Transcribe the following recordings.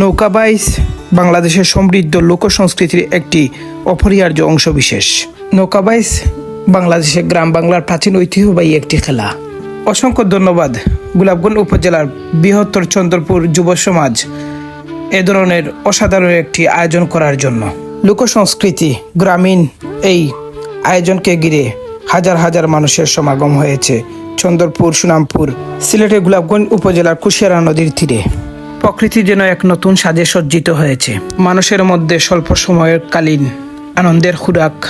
নৌকা বাইচ বাংলাদেশের সমৃদ্ধ লোক সংস্কৃতির একটি অপরিহার্য অংশবিশেষ। নৌকা বাইচ বাংলাদেশের গ্রাম বাংলার প্রাচীন ঐতিহ্যবাহী একটি খেলা। অসংখ্য ধন্যবাদ গোলাপগঞ্জ উপজেলার বৃহত্তর চন্দ্রপুর যুব সমাজ এ ধরনের অসাধারণ একটি আয়োজন করার জন্য। লোক সংস্কৃতি গ্রামীণ এই আয়োজনকে ঘিরে হাজার হাজার মানুষের সমাগম হয়েছে চন্দ্রপুর, সুনামপুর, সিলেটের গোলাপগঞ্জ উপজেলার কুশিয়ারা নদীর তীরে। প্রকৃতি যেন এক নতুন সাজে সজ্জিত হয়েছে। মানুষের মধ্যে স্বল্প সময়ের কালীন আনন্দের খুরাক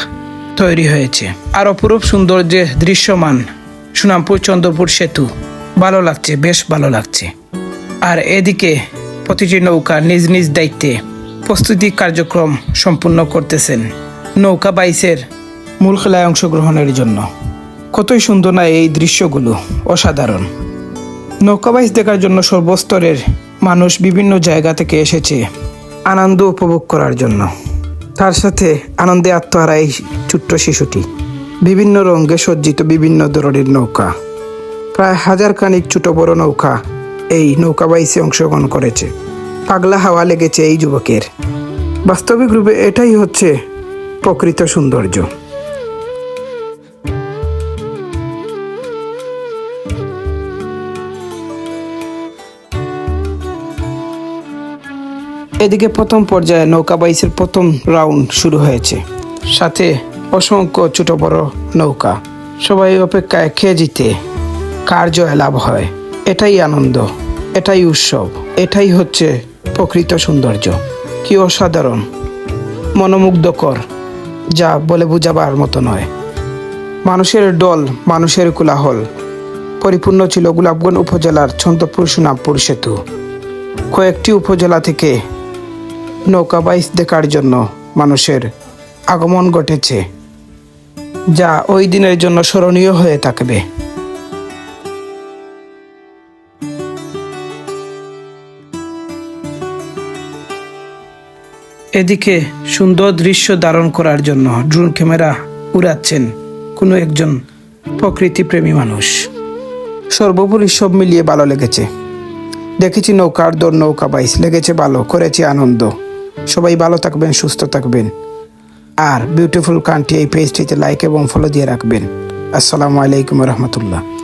তৈরি হয়েছে। আর অপরূপ সৌন্দর্যে দৃশ্যমান সুনামপুর চন্দ্রপুর সেতু। ভালো লাগছে, বেশ ভালো লাগছে। আর এদিকে প্রতিটি নৌকা নিজ নিজ দায়িত্বে প্রস্তুতি কার্যক্রম সম্পূর্ণ করতেছেন নৌকা বাইসের মূল খেলায় অংশগ্রহণের জন্য। কতই সুন্দর না এই দৃশ্যগুলো, অসাধারণ। নৌকা বাইস দেখার জন্য সর্বস্তরের মানুষ বিভিন্ন জায়গা থেকে এসেছে আনন্দ উপভোগ করার জন্য। তার সাথে আনন্দে আত্মহারা এই ছোট্ট শিশুটি। বিভিন্ন রঙে সজ্জিত বিভিন্ন ধরনের নৌকা। প্রায় হাজার খানিক ছোট বড় নৌকা এই নৌকা বাইসে অংশগ্রহণ করেছে। পাগলা হাওয়া লেগেছে এই যুবকের। বাস্তবিক রূপে এটাই হচ্ছে প্রকৃত সৌন্দর্য। এদিকে প্রথম পর্যায়ে নৌকা বাইসের প্রথম রাউন্ড শুরু হয়েছে। সাথে অসংখ্য ছোট বড় নৌকা। সবাই অপেক্ষায় খেয়ে জিতে কার জয় লাভ হয়। এটাই আনন্দ, এটাই উৎসব, এটাই হচ্ছে প্রকৃত সৌন্দর্য। কি অসাধারণ, মনোমুগ্ধকর, যা বলে বোঝাবার মতো নয়। মানুষের দল, মানুষের কোলাহল। পরিপূর্ণ ছিল গোলাপগঞ্জ উপজেলার ছন্দপুর সুনামপুর সেতু। কয়েকটি উপজেলা থেকে নৌকা বাইস দেখার জন্য মানুষের আগমন ঘটেছে, যা ওই দিনের জন্য স্মরণীয় হয়ে থাকবে। এদিকে সুন্দর দৃশ্য ধারণ করার জন্য ড্রোন ক্যামেরা উড়াচ্ছেন কোনো একজন প্রকৃতিপ্রেমী মানুষ। সর্বোপরি সব মিলিয়ে ভালো লেগেছে। দেখেছি নৌকার দর নৌকা বাইস, লেগেছে ভালো, করেছি আনন্দ। সবাই ভালো থাকবেন, সুস্থ থাকবেন। আর বিউটিফুল কান্ট্রি এই পেজটিতে লাইক এবং ফলো দিয়ে রাখবেন। আসসালামু আলাইকুম রহমতুল্লাহ।